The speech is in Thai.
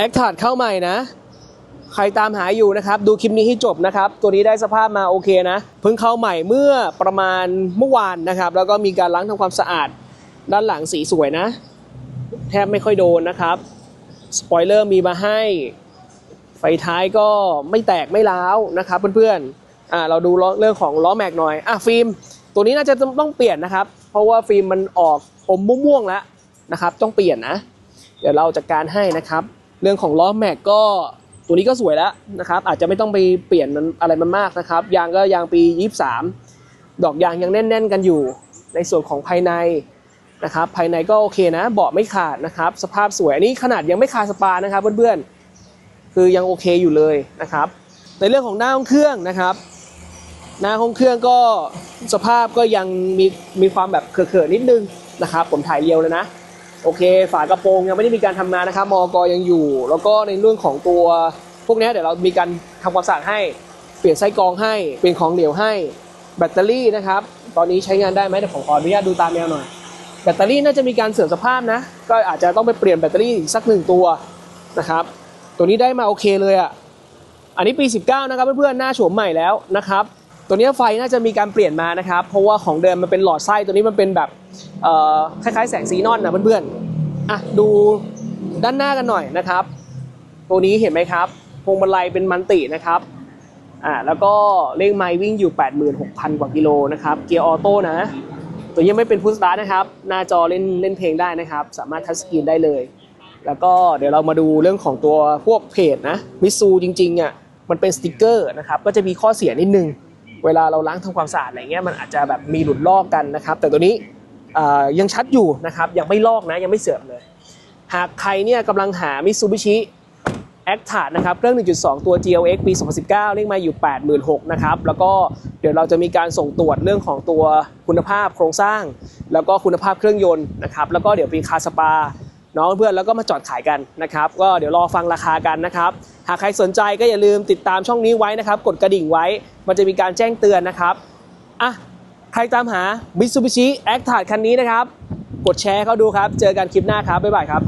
แอคทาดเข้าใหม่นะ ใครตามหาอยู่นะครับ ดูคลิปนี้ให้จบนะครับ ตัวนี้ได้สภาพมาโอเคนะ เพิ่งเข้าใหม่เมื่อประมาณเมื่อวานนะครับ แล้วก็มีการล้างทำความสะอาด ด้านหลังสีสวยนะ แทบไม่ค่อยโดนนะครับ สปอยเลอร์มีมาให้ ไฟท้ายก็ไม่แตกไม่ร้าวนะครับเพื่อนๆอ่าเราดูล้อเรื่องของล้อแม็กหน่อยอะฟิล์ม ตัวนี้น่าจะต้องเปลี่ยนนะครับ เพราะว่าฟิล์มมันออกอมม่วงๆแล้วนะครับ ต้องเปลี่ยนนะ เดี๋ยวเราจัดการให้นะครับ เรื่องของล้อแม็กก็ตัวนี้ก็สวยแล้วนะครับ อาจจะไม่ต้องไปเปลี่ยนมันอะไรมันมากนะครับ ยางก็ยางปี 23 ดอกยางยังแน่น ๆ กันอยู่ ในส่วนของภายในนะครับ ภายในก็โอเคนะ เบาะไม่ขาดนะครับ สภาพสวย อันนี้ขนาดยังไม่ขาดสปานะครับเพื่อนๆ คือยังโอเคอยู่เลยนะครับ ในเรื่องของหน้าห้องเครื่องนะครับ หน้าห้องเครื่องก็สภาพก็ยังมีมีความแบบเขื่อๆนิดนึงนะครับ ผมถ่ายเรียวเลยนะ โอเค ฝากระโปรงยังไม่ได้มีการทำงานนะครับมอกยังอยู่ แล้วก็ในเรื่องของตัวพวกนี้เดี๋ยวเรามีการทำความสะอาดให้ เปลี่ยนไส้กรองให้ เปลี่ยนของเหลวให้ แบตเตอรี่นะครับ ตอนนี้ใช้งานได้ไหมเดี๋ยวผมขออนุญาตดูตามแนวหน่อย แบตเตอรี่น่าจะมีการเสื่อมสภาพนะ ก็อาจจะต้องไปเปลี่ยนแบตเตอรี่อีกสักหนึ่งตัวนะครับ ตัวนี้ได้มาโอเคเลยอะ่ะ อันนี้ปี 19 นะครับเพื่อนๆ หน้าโฉมใหม่แล้วนะครับ ตัวนี้ไฟน่าจะมีการเปลี่ยนมานะครับ เพราะว่าของเดิมมันเป็นหลอดไส้ตัวนี้มันเป็นแบบคล้ายๆ แสงซีนอนนะเพื่อนๆอะดูด้านหน้ากันหน่อยนะครับ ตัวนี้เห็นไหมครับพวงมาลัยเป็นมันตินะครับอ่าแล้วก็เลขไมล์วิ่งอยู่ 86,000 กว่ากิโลนะครับเกียร์ออโต้นะ ตัวนี้ไม่เป็นพุทสตาร์นะครับ หน้าจอเล่นเล่นเพลงได้นะครับ สามารถทัชสกรีนได้เลย แล้วก็เดี๋ยวเรามาดูเรื่องของตัวพวกเพจนะมิซูจริงๆอะมันเป็นสติกเกอร์นะครับก็จะมีข้อเสียนิดนึง เวลาเราล้างทำความสะอาดอะไรเงี้ยมันอาจจะแบบมีหลุดลอกกันนะครับ แต่ตัวนี้ยังชัดอยู่นะครับยังไม่ลอกนะยังไม่เสื่อมเลย หากใครเนี่ยกำลังหา Mitsubishi a c t a นะครับเครื่อง 1.2 ตัว GLX ปี 2019เลขมาอยู่ 86,000นะครับแล้วก็เดี๋ยวเราจะมีการส่งตรวจเรื่องของตัวคุณภาพโครงสร้าง แล้วก็คุณภาพเครื่องยนต์นะครับแล้วก็เดี๋ยวมีคาสปา น้องเพื่อนแล้วก็มาจอดขายกันนะครับก็เดี๋ยวรอฟังราคากันนะครับหากใครสนใจก็อย่าลืมติดตามช่องนี้ไว้นะครับ กดกระดิ่งไว้ มันจะมีการแจ้งเตือนนะครับอะใครตามหา Mitsubishi a c t a คันนี้นะครับ กดแชร์เข้าดูครับ เจอกันคลิปหน้าครับ บ๊ายบายครับ